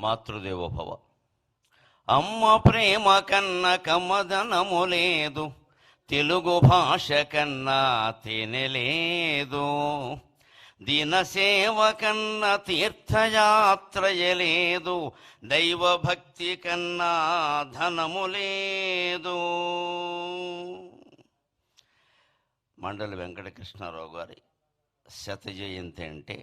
మాతృదేవోభవ. అమ్మ ప్రేమ కన్న కమదనము లేదు తెలుగు భాష కన్నా తినలేదు దినసేవ కన్న తీర్థయాత్రయ లేదు దైవభక్తి కన్నా ధనము లేదు. మండలి వెంకటకృష్ణారావు గారి శత జయంతి అంటే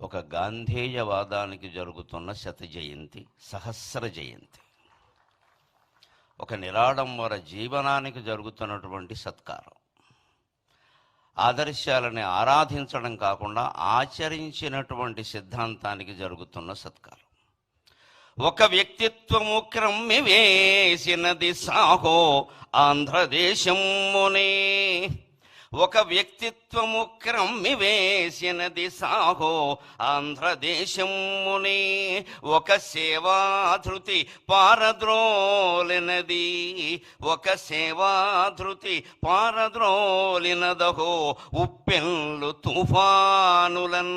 ఒక గాంధేయవాదానికి జరుగుతున్న శత జయంతి సహస్ర జయంతి. ఒక నిరాడంబర జీవనానికి జరుగుతున్నటువంటి సత్కారం. ఆదర్శాలని ఆరాధించడం కాకుండా ఆచరించినటువంటి సిద్ధాంతానికి జరుగుతున్న సత్కారం. ఒక వ్యక్తిత్వము క్రమ్మి వేసినది సాహో ఆంధ్రదేశమునే ఒక వ్యక్తిత్వము క్రమ్మి వేసినది సాహో ఆంధ్రదేశముని. ఒక సేవాధృతి పారద్రోలినది. ఒక సేవాధృతి పారద్రోలినదహో ఉప్పెల్లు తుఫానులన్.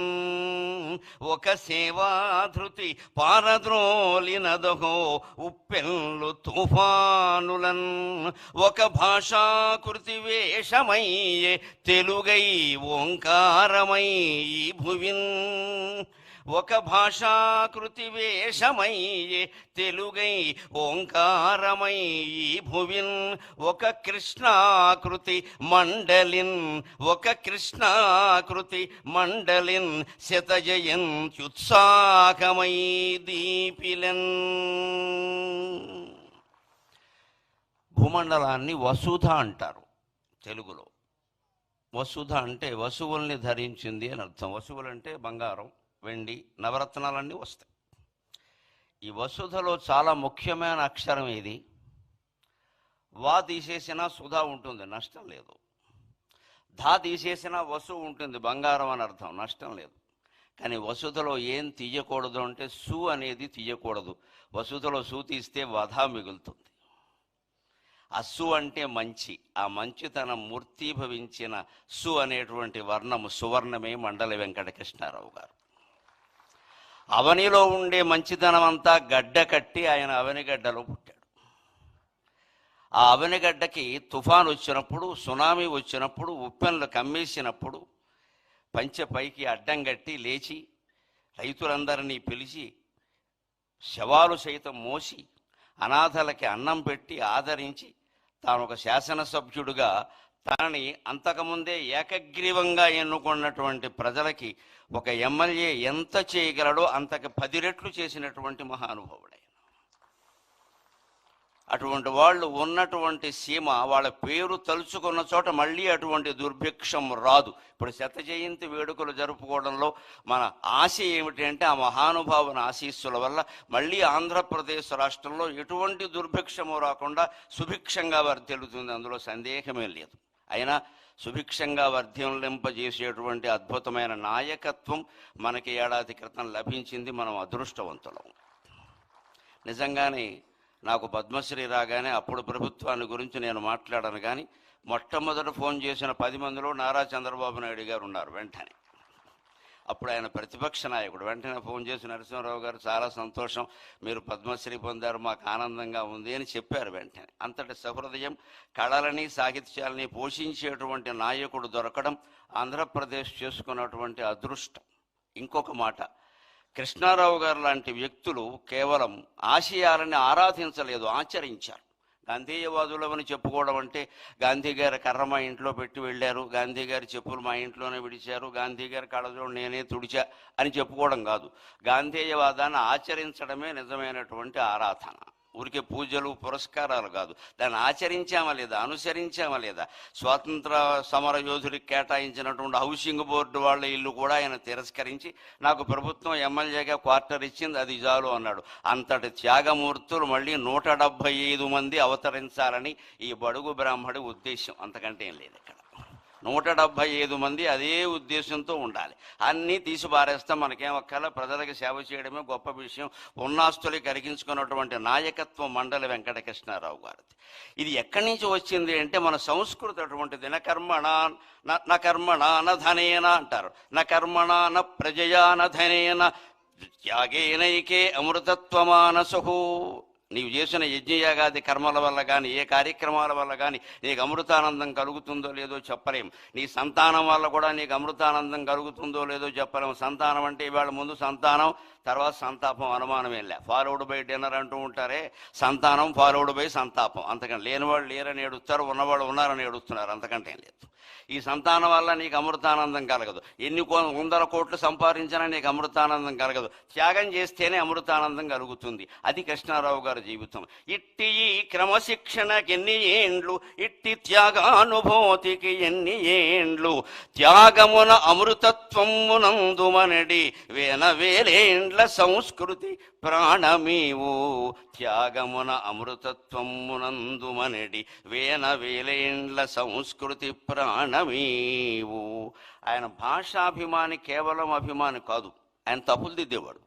ఒక సేవాధృతి పారద్రోలినదహో ఉప్పెల్లు తుఫానులన్. ఒక భాషాకృతి వేషమై తెలుగై ఓంకారమై ఈ భువిన్. ఒక భాషాకృతి వేషమయ్యే తెలుగై ఓంకారమై ఈ భువిన్. ఒక కృష్ణాకృతి మండలిన్. ఒక కృష్ణాకృతి మండలిన్ శతజయంత్యుత్సాహమై దీపిలన్. భూమండలాన్ని వసుధ అంటారు తెలుగులో. వసుధ అంటే వసువుల్ని ధరించింది అని అర్థం. వసువులు అంటే బంగారం వెండి నవరత్నాలన్నీ వస్తాయి. ఈ వసుధలో చాలా ముఖ్యమైన అక్షరం ఇది వా తీసేసినా సుధా ఉంటుంది నష్టం లేదు. ధా తీసేసినా వసు ఉంటుంది బంగారం అని అర్థం నష్టం లేదు. కానీ వసుధలో ఏం తీయకూడదు అంటే సు అనేది తీయకూడదు. వసుధలో సు తీస్తే వధ మిగులుతుంది. అస్సు అంటే మంచి. ఆ మంచితనం మూర్తీభవించిన సు అనేటువంటి వర్ణము సువర్ణమే మండలి వెంకటకృష్ణారావు గారు. అవనిలో ఉండే మంచితనం అంతా గడ్డ కట్టి ఆయన అవనిగడ్డలో పుట్టాడు. ఆ అవనిగడ్డకి తుఫాన్ వచ్చినప్పుడు సునామీ వచ్చినప్పుడు ఉప్పెన్లు కమ్మేసినప్పుడు పంచె పైకి అడ్డం కట్టి లేచి రైతులందరినీ పిలిచి శవాలు సైతం మోసి అనాథలకి అన్నం పెట్టి ఆదరించి తాను ఒక శాసనసభ్యుడుగా తనని అంతకుముందే ఏకగ్రీవంగా ఎన్నుకున్నటువంటి ప్రజలకి ఒక ఎమ్మెల్యే ఎంత చేయగలడో అంతకు పది రెట్లు చేసినటువంటి మహానుభావుడే. అటువంటి వాళ్ళు ఉన్నటువంటి సీమ వాళ్ళ పేరు తలుచుకున్న చోట మళ్ళీ అటువంటి దుర్భిక్షం రాదు. ఇప్పుడు శత జయంతి వేడుకలు జరుపుకోవడంలో మన ఆశ ఏమిటి అంటే ఆ మహానుభావుని ఆశీస్సుల వల్ల మళ్ళీ ఆంధ్రప్రదేశ్ రాష్ట్రంలో ఎటువంటి దుర్భిక్షము రాకుండా సుభిక్షంగా వర్ధిల్లుతుంది. అందులో సందేహమే లేదు. అయినా సుభిక్షంగా వర్ధిల్లింపజేసేటువంటి అద్భుతమైన నాయకత్వం మనకి ఏడాది క్రితం లభించింది మనం అదృష్టవంతులం. నిజంగానే నాకు పద్మశ్రీ రాగానే అప్పుడు ప్రభుత్వాన్ని గురించి నేను మాట్లాడను కానీ మొట్టమొదట ఫోన్ చేసిన పది మందిలో నారా చంద్రబాబు నాయుడు గారు ఉన్నారు వెంటనే. అప్పుడు ఆయన ప్రతిపక్ష నాయకుడు. వెంటనే ఫోన్ చేసి నరసింహారావు గారు చాలా సంతోషం. మీరు పద్మశ్రీ పొందారు మాకు ఆనందంగా ఉంది అని చెప్పారు వెంటనే. అంతటి సహృదయం కళలని సాహిత్యాలని పోషించేటువంటి నాయకుడు దొరకడం ఆంధ్రప్రదేశ్ చేసుకున్నటువంటి అదృష్టం. ఇంకొక మాట కృష్ణారావు గారు లాంటి వ్యక్తులు కేవలం ఆశయాలని ఆరాధించలేదు ఆచరించారు. గాంధీయవాదులమని చెప్పుకోవడం అంటే గాంధీ గారి కర్ర మా ఇంట్లో పెట్టి వెళ్ళారు గాంధీ గారి చెప్పులు మా ఇంట్లోనే విడిచారు గాంధీ గారి కళ్ళజోడు నేనే తుడిచా అని చెప్పుకోవడం కాదు. గాంధేయవాదాన్ని ఆచరించడమే నిజమైనటువంటి ఆరాధన. ఊరికే పూజలు పురస్కారాలు కాదు. దాన్ని ఆచరించామా లేదా అనుసరించామా లేదా? స్వాతంత్ర సమర యోధుడికి కేటాయించినటువంటి హౌసింగ్ బోర్డు వాళ్ళ ఇల్లు కూడా ఆయన తిరస్కరించి నాకు ప్రభుత్వం ఎమ్మెల్యేగా క్వార్టర్ ఇచ్చింది అది చాలు అన్నాడు. అంతటి త్యాగమూర్తులు మళ్ళీ నూట డెబ్భై ఐదు మంది అవతరించాలని ఈ బడుగు బ్రాహ్మడి ఉద్దేశం అంతకంటే ఏం లేదు ఇక్కడ. నూట డెబ్భై ఐదు మంది అదే ఉద్దేశంతో ఉండాలి. అన్నీ తీసి పారేస్తాం మనకేం ఒక్కల ప్రజలకు సేవ చేయడమే గొప్ప విషయం. ఉన్నాస్తులు కరిగించుకున్నటువంటి నాయకత్వం మండలి వెంకటకృష్ణారావు గారిది. ఇది ఎక్కడి నుంచి వచ్చింది అంటే మన సంస్కృతి అటువంటిది. న కర్మణ న- కర్మణ న ధనేన అంటారు. న కర్మణ న ప్రజయా న ధనేన. త్యాగేనైకే అమృతత్వమానసు. నీవు చేసిన యజ్ఞయాగాది కర్మల వల్ల కానీ ఏ కార్యక్రమాల వల్ల కానీ నీకు అమృతానందం కలుగుతుందో లేదో చెప్పలేం. నీ సంతానం వల్ల కూడా నీకు అమృతానందం కలుగుతుందో లేదో చెప్పలేము సంతానం అంటే ఇవాళ ముందు సంతానం తర్వాత సంతాపం అనుమానం లే. ఫాలోడ్ బై డిన్నర్ అంటూ ఉంటారే సంతానం ఫాలోడ్ బై సంతాపం. అంతకంటే లేనివాళ్ళు లేరని ఏడుస్తారు ఉన్నవాళ్ళు ఉన్నారని ఏడుస్తున్నారు. అంతకంటే ఏం లేదు. ఈ సంతానం వల్ల నీకు అమృతానందం కలగదు. ఎన్ని కో- వందల కోట్లు సంపాదించినా నీకు అమృతానందం కలగదు. త్యాగం చేస్తేనే అమృతానందం కలుగుతుంది. అది కృష్ణారావు గారి జీవితం. ఇట్టి ఈ క్రమశిక్షణకి ఎన్ని ఏండ్లు? ఇట్టి త్యాగానుభూతికి ఎన్ని ఏండ్లు? త్యాగమున అమృతత్వమునందుమనడి వేన వేలేండ్లు సంస్కృతి ప్రాణమీవు? త్యాగమున అమృతత్వమునందుమనడి వేన వేలేండ్ల సంస్కృతి ప్రాణమీవు? ఆయన భాషాభిమాని కేవలం అభిమాని కాదు ఆయన తప్పులు దిద్దేవాడు.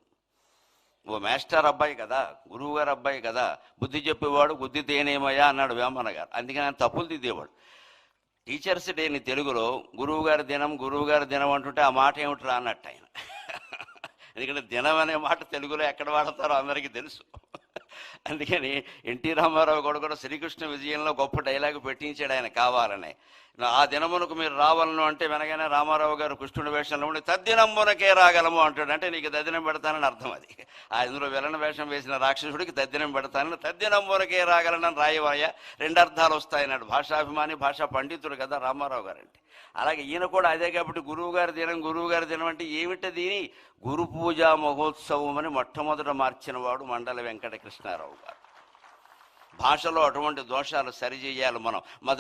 ఓ మాస్టర్ అబ్బాయి కదా గురువు గారు అబ్బాయి కదా బుద్ధి చెప్పేవాడు బుద్ధి తేనేమయ్యా అన్నాడు వేమన గారు. అందుకని ఆయన తప్పులు దిద్దేవాడు. టీచర్స్ డేని తెలుగులో గురువుగారి దినం గురువుగారి దినం అంటుంటే ఆ మాట ఏమిట్రా అన్నట్టు ఆయన. ఎందుకంటే దినం అనే మాట తెలుగులో ఎక్కడ వాడతారో అందరికీ తెలుసు. అందుకని ఎన్టీ రామారావు కూడా కూడా శ్రీకృష్ణ విజయంలో గొప్ప డైలాగ్ పెట్టించాడు ఆయన కావాలని. ఆ దినమునకు మీరు రావాలను అంటే వెనగానే రామారావు గారు కృష్ణుడి వేషంలో ఉండి తద్దినమునకే రాగలము అంటాడు. అంటే నీకు తద్దినం పెడతానని అర్థం అది. ఆ ఇందులో విలన వేషం వేసిన రాక్షసుడికి తద్దినం పెడతానని తద్దినమునకే రాగలనని రాయవాయ రెండు అర్థాలు వస్తాయన్నాడు భాషాభిమాని భాషా పండితుడు కదా రామారావు గారంటే. అలాగే ఈయన కూడా అదే కాబట్టి గురువుగారి దినం గురువు గారి దినం అంటే ఏమిటది గురు పూజా మహోత్సవం అని మొట్టమొదట మార్చిన వాడు మండల వెంకట కృష్ణారావు గారు. భాషలో అటువంటి దోషాలు సరిచేయాలి మనం.